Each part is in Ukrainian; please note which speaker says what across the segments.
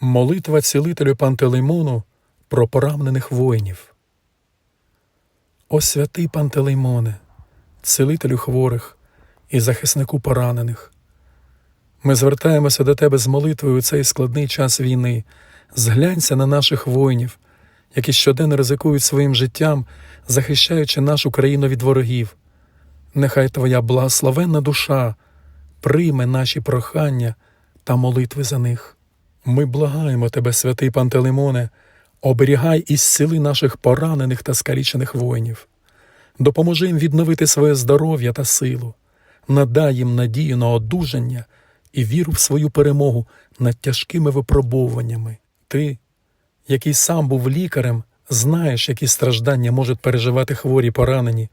Speaker 1: Молитва цілителю Пантелеймону про поранених воїнів. О святий Пантелеймоне, цілителю хворих і захиснику поранених. Ми звертаємося до тебе з молитвою у цей складний час війни. Зглянься на наших воїнів, які щоденно ризикують своїм життям, захищаючи нашу країну від ворогів. Нехай Твоя благословенна душа прийме наші прохання та молитви за них. Ми благаємо Тебе, святий Пантелеймоне, оберігай і зціли наших поранених та скалічених воїнів. Допоможи їм відновити своє здоров'я та силу, надай їм надію на одужання і віру в свою перемогу над тяжкими випробовуваннями. Ти, який сам був лікарем, знаєш, які страждання можуть переживати хворі поранені.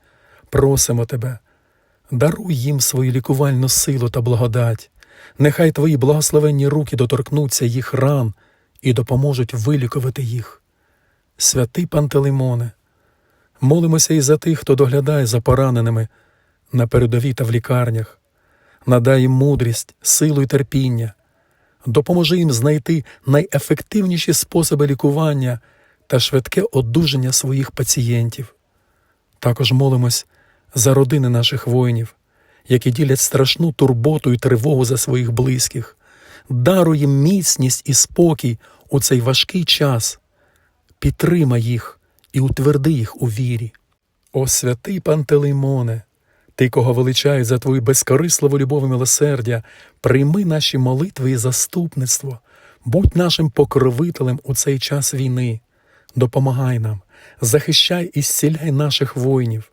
Speaker 1: Просимо тебе, даруй їм свою лікувальну силу та благодать. Нехай твої благословенні руки доторкнуться їх ран і допоможуть вилікувати їх. Святий Пантелеймоне, молимося і за тих, хто доглядає за пораненими на передовій та в лікарнях. Надай їм мудрість, силу і терпіння. Допоможи їм знайти найефективніші способи лікування та швидке одужання своїх пацієнтів. Також молимось за родини наших воїнів, які ділять страшну турботу і тривогу за своїх близьких. Даруй їм міцність і спокій у цей важкий час. Підтримай їх і утверди їх у вірі. О святий Пантелеймоне, ти, кого величають за твою безкорисливу любов і милосердя, прийми наші молитви і заступництво, будь нашим покровителем у цей час війни, допомагай нам, захищай і зціляй наших воїнів.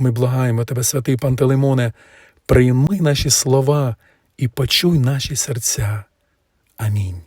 Speaker 1: Ми благаємо тебе, святий Пантелеймоне, прийми наші слова і почуй наші серця. Амінь.